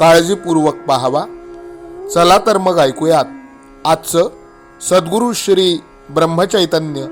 काळजीपूर्वक पाहावा. चला तर मग ऐकूयात. आजचं सद्गुरू श्री ब्रह्मचैतन्य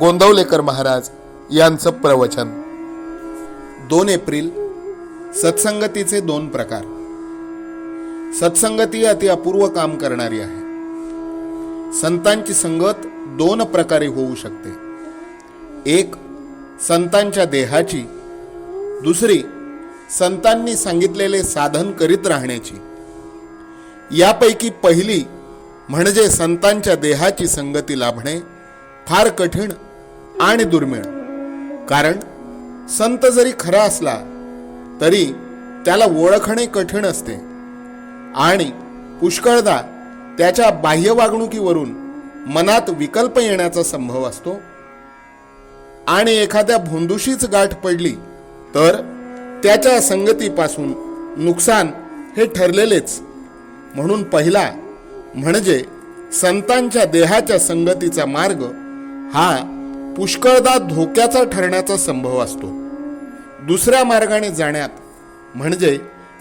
गोंदवलेकर महाराज यांचं प्रवचन. दोन एप्रिल सत्संगतीचे दोन प्रकार. सत्संगती अति अपूर्व काम करणारी आहे. संतांची संगत दोन प्रकारे होऊ शकते. एक संतांच्या देहाची. दुसरी संतांनी सांगितलेले साधन करीत राहण्याची. यापैकी पहिली म्हणजे संतांच्या देहाची संगती लाभणे फार कठीण आणि दुर्मिळ. कारण संत जरी खरा असला तरी त्याला ओळखणे कठीण असते. आणि पुष्कळदा त्याच्या बाह्य वागणुकीवरून मनात विकल्प येण्याचा संभव असतो. आणि एखाद्या भोंदूशीच गाठ पडली तर त्याच्या संगतीपासून नुकसान हे ठरलेलेच. म्हणून पहिला म्हणजे संतांच्या देहाच्या संगतीचा मार्ग हा पुष्कळदा धोक्याचा ठरण्याचा संभव असतो. दुसऱ्या मार्गाने जाण्यात म्हणजे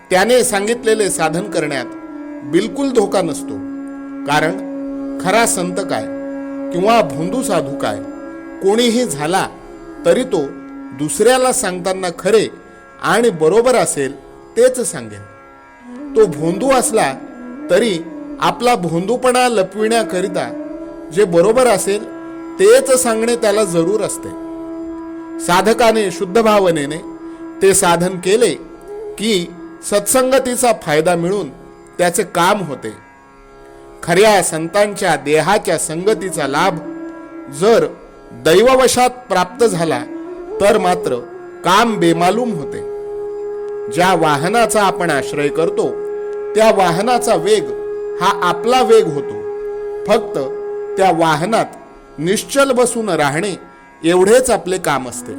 त्याने सांगितलेले साधन करण्यात बिलकुल धोका नसतो. कारण खरा संत काय किंवा भोंदू साधू काय कोणीही झाला तरी तो दुसऱ्याला सांगताना खरे आणि बरोबर असेल तेच सांगेन. तो भोंदू असला तरी आपला भोंदूपणा लपविण्याकरिता जे बरोबर असेल तेच सांगणे त्याला जरूर असते. साधकाने शुद्ध भावनेने ते साधन केले की सत्संगतीचा फायदा मिळून त्याचे काम होते. खऱ्या संतांच्या देहाच्या संगतीचा लाभ जर दैववशात प्राप्त झाला तर मात्र काम बेमालूम होते. ज्या वाहनाचा आपण आश्रय करतो त्या वाहनाचा वेग हा आपला वेग होतो. फक्त त्या वाहनात निश्चल बसून राहणे एवढेच आपले काम असते.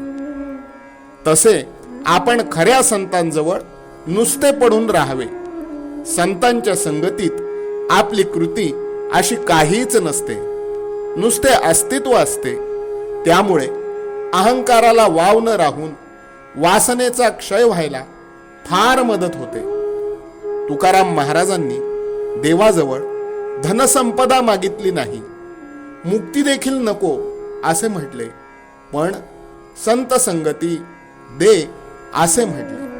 तसे आपण खऱ्या संतांजवळ नुसते पडून राहावे. संतांच्या संगतीत आपली कृती अशी काहीच नसते. नुसते अस्तित्व असते. त्यामुळे अहंकाराला वाव न राहून वासनेचा क्षय व्हायला फार मदत होते. तुकाराम महाराजांनी देवाजवळ धनसंपदा मागितली नाही. मुक्ती देखील नको असे म्हटले. पण संत संगती दे असे म्हटले.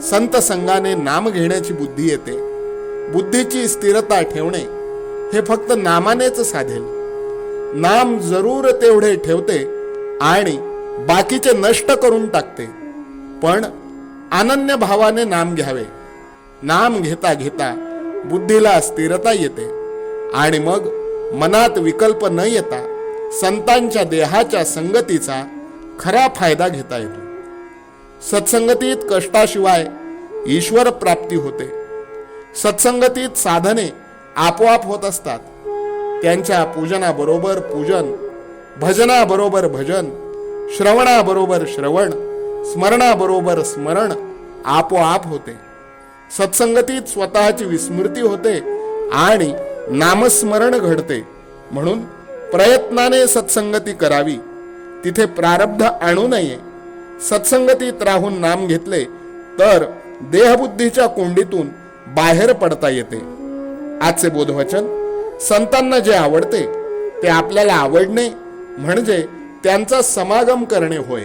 संत संघाने नाम घेण्याची बुद्धी येते. बुद्धीची स्थिरता ठेवणे हे फक्त नामानेच साधेल. नाम जरूर तेवढे ठेवते आणि बाकीचे नष्ट करून टाकते. पण अनन्य भावाने नाम घ्यावे. नाम घेता घेता बुद्धीला स्थिरता येते आणि मग मनात विकल्प न येता संतांच्या देहाच्या संगतीचा खरा फायदा घेता येतो. सत्संगतीत कष्टाशिवाय ईश्वर प्राप्ती होते. सत्संगतीत साधने आपोआप होत असतात. त्यांच्या पूजनाबरोबर पूजन भजनाबरोबर भजन श्रवणाबरोबर श्रवण स्मरणाबरोबर स्मरण आपोआप होते. सत्संगतीत स्वतःची विस्मृती होते आणि नामस्मरण घडते. म्हणून प्रयत्नाने सत्संगती करावी. तिथे प्रारब्ध आणू नये. सत्संगतीत राहून नाम घेतले तर देहबुद्धीच्या कोंडीतून बाहेर पडता येते. आजचे बोधवचन संतांना जे आवडते ते आपल्याला आवडणे म्हणजे त्यांचा समागम करणे होय.